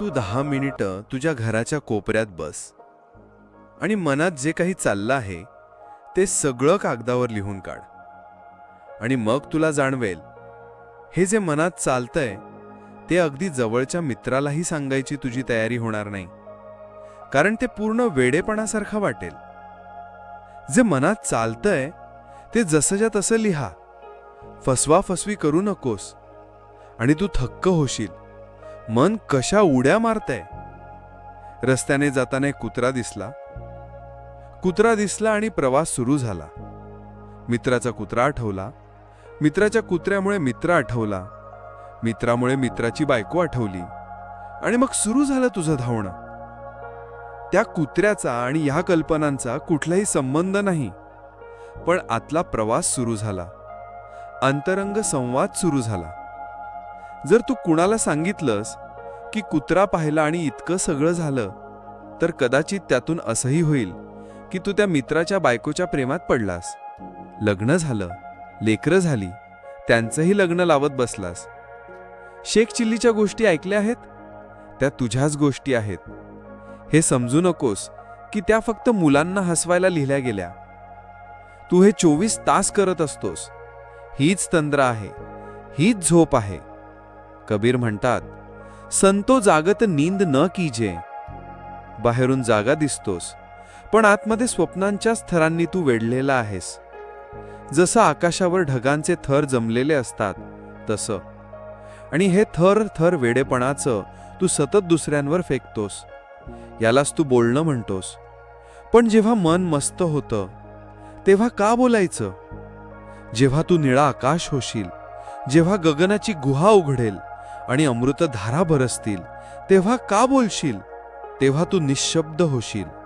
तू दहा मिनिटं तुझ्या घराच्या कोपऱ्यात बस. आणि मनात जे काही चाललं आहे ते सगळं कागदावर लिहून काढ. आणि मग तुला जाणवेल हे जे मनात चालतंय ते अगदी जवळच्या मित्रालाही सांगायची तुझी तयारी होणार नाही. कारण ते पूर्ण वेडेपणासारखं वाटेल. जे मनात चालतंय ते जसंच्या तसं लिहा. फसवा फसवी करू नकोस. आणि तू थक्क होशील. मन कशा उड्या मारतय? रस्त्याने जाताना एक कुत्रा दिसला. कुत्रा दिसला आणि प्रवास सुरू झाला. मित्राचा कुत्रा आठवला. मित्राच्या कुत्र्यामुळे मित्र आठवला. मित्रामुळे मित्राची बायको आठवली. आणि मग सुरू झालं तुझं धावणं. त्या कुत्र्याचा आणि ह्या कल्पनांचा कुठलाही संबंध नाही. पण आतला प्रवास सुरू झाला. अंतरंग संवाद सुरू झाला. जर तू कुणाला सांगितलंस की कुत्रा पाहिला आणि इतकं सगळं झालं तर कदाचित त्यातून असंही होईल की तू त्या मित्राच्या बायकोच्या प्रेमात पडलास. लग्न झालं लेकरं झाली त्यांचंही लग्न लावत बसलास. शेख चिल्लीच्या गोष्टी ऐकल्या आहेत? त्या तुझ्याच गोष्टी आहेत. हे समजू नकोस की त्या फक्त मुलांना हसवायला लिहिल्या गेल्या. तू हे चोवीस तास करत असतोस. हीच तंद्र आहे. हीच झोप आहे. कबीर म्हणतात संतो जागत नींद न कीजे. बाहेरून जागा दिसतोस पण आतमध्ये स्वप्नांच्या थरांनी तू वेढलेला आहेस. जसं आकाशावर ढगांचे थर जमलेले असतात तसं. आणि हे थर थर वेडेपणाचं तू सतत दुसऱ्यांवर फेकतोस. यालाच तू बोलणं म्हणतोस. पण जेव्हा मन मस्त होतं तेव्हा का बोलायचं? जेव्हा तू निळा आकाश होशील जेव्हा गगनाची गुहा उघडेल आणि अमृतधारा बरसतील तेव्हा का बोलशील? तेव्हा तू निशब्द होशील.